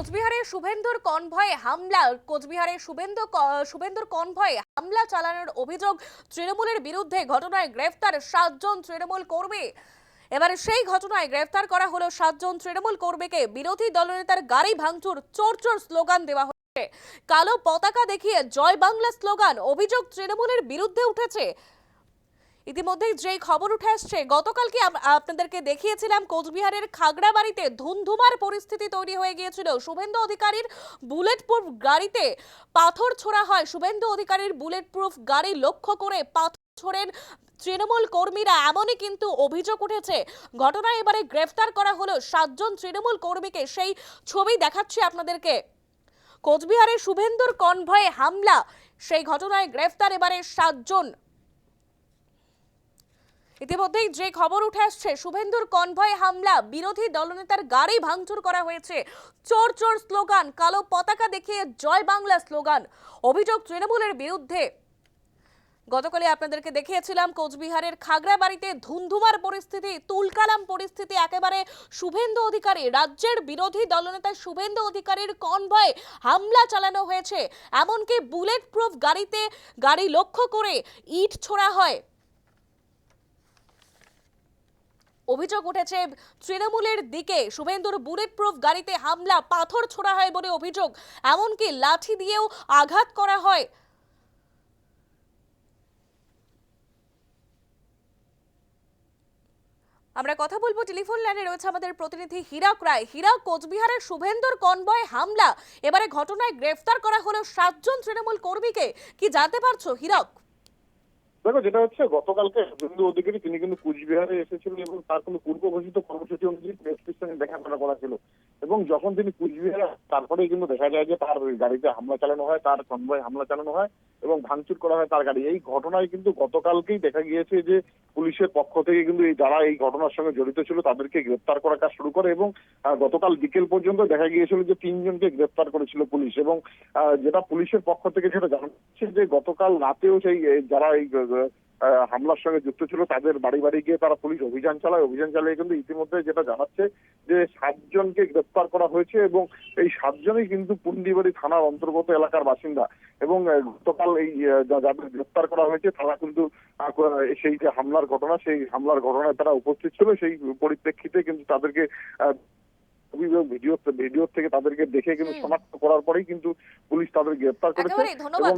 কোচবিহারে শুভেন্দুর কনভয়ে হামলা, কোচবিহারে শুভেন্দু শুভেন্দুর কনভয়ে হামলা চালানোর অভিযোগ তৃণমূলের বিরুদ্ধে ঘটনায় গ্রেফতার সাতজন তৃণমূল কর্মী। এবারে সেই ঘটনায় গ্রেফতার করা হলো সাতজন তৃণমূল কর্মীকে। বিরোধী দলনেতার গাড়ি ভাঙচুর, চোর চোর স্লোগান দেওয়া হয়েছে। কালো পতাকা দেখিয়ে জয় বাংলা স্লোগান, অভিযোগ তৃণমূলের বিরুদ্ধে উঠেছে। ইতিমধ্যেই যেই খবর উঠে আসছে গতকালকে আপনাদেরকে দেখিয়েছিলাম, কোচবিহারের খাগড়াবাড়িতে ধুমধুমার পরিস্থিতি তৈরি হয়ে গিয়েছিল। শুভেন্দু অধিকারীর বুলেট প্রুফ গাড়িতে পাথর ছোড়া হয়। শুভেন্দু অধিকারীর বুলেট প্রুফ গাড়ি লক্ষ্য করে পাথর ছোড়েন তৃণমূল কর্মীরা। এমনই কিন্তু অভিযোগ উঠেছে। ঘটনায় এবারে গ্রেফতার করা হলো সাতজন তৃণমূল কর্মীকে। সেই ছবি দেখাচ্ছি আপনাদেরকে। কোচবিহারে শুভেন্দুর কনভয়ে হামলা। সেই ঘটনায় গ্রেফতার এবারে সাতজন। ইতিমধ্যেই যে খবর উঠে আসছে, শুভেন্দুর কনভয় হামলা, বিরোধী দলনেতার গাড়ি ভাঙচুর করা হয়েছে। চোর চোর স্লোগান, কালো পতাকা দেখিয়ে জয় বাংলা স্লোগান। অভিযোগ তৃণমূলের বিরুদ্ধে। গতকালে আপনাদেরকে দেখিয়েছিলাম, কোচবিহারের খাগড়াবাড়িতে ধুন্ধুমার পরিস্থিতি, তুলকালাম পরিস্থিতি, একেবারে শুভেন্দু অধিকারী, রাজ্যের বিরোধী দলনেতা শুভেন্দু অধিকারীর কনভয়ে হামলা চালানো হয়েছে। এমনকি বুলেট প্রুফ গাড়িতে গাড়ি লক্ষ্য করে ইট ছোড়া হয়। অভিযোগ উঠেছে, তৃণমূলের দিকে শুভেন্দুর বুলেট প্রুফ গাড়িতে হামলা, পাথর ছোড়া হয় বলে অভিযোগ। এমনকি লাঠি দিয়েও আঘাত করা হয়। আমরা কথা বলব টেলিফোন লাইনে, রয়েছে আমাদের প্রতিনিধি হীরক রায় হীরক কোচবিহারের শুভেন্দুর কনভয় হামলা, এবারে ঘটনায় গ্রেফতার করা হলো সাতজন তৃণমূল কর্মীকে। কি জানতে পারছ, হীরক? দেখো, যেটা হচ্ছে গতকালকে বিন্দু অধিকারী তিনি কিন্তু কুচবিহারে এসেছিলেন এবং তার কোনো পূর্ব ঘোষিত কর্মসূচি অনুযায়ী দেখা করা করা ছিল এবং যখন তিনি কুচবিহারে আসেন, তারপরেই কিন্তু দেখা যায় যে তার গাড়িতে হামলা চালানো হয় তার কনভয় হামলা চালানো হয় এবং ভাঙচুর করা হয় তার গাড়ি। এই ঘটনায় কিন্তু গতকালকেই দেখা গিয়েছে যে পুলিশের পক্ষ থেকে কিন্তু এই যারা এই ঘটনার সঙ্গে জড়িত ছিল তাদেরকে গ্রেপ্তার করার কাজ শুরু করে এবং গতকাল বিকেল পর্যন্ত দেখা গিয়েছিল যে তিনজনকে গ্রেপ্তার করেছিল পুলিশ এবং যেটা পুলিশের পক্ষ থেকে সেটা জানা যে গতকাল রাতেও সেই যারা এই হামলার সঙ্গে যুক্ত ছিল তাদের বাড়ি বাড়ি গিয়ে তারা পুলিশ অভিযান চালায়। অভিযান চালিয়ে কিন্তু ইতিমধ্যে যেটা জানাচ্ছে যে সাতজনকে গ্রেপ্তার করা হয়েছে এবং এই সাতজনই কিন্তু পুন্ডিবাড়ি থানার অন্তর্গত এলাকার বাসিন্দা এবং গতকাল এই যাদের গ্রেপ্তার করা হয়েছে তারা কিন্তু সেই যে হামলার ঘটনা সেই হামলার ঘটনায় তারা উপস্থিত ছিল। সেই পরিপ্রেক্ষিতে কিন্তু তাদেরকে ভিডিও ভিডিও থেকে তাদেরকে দেখে কিন্তু শনাক্ত করার পরেই কিন্তু পুলিশ তাদের গ্রেপ্তার করেছে এবং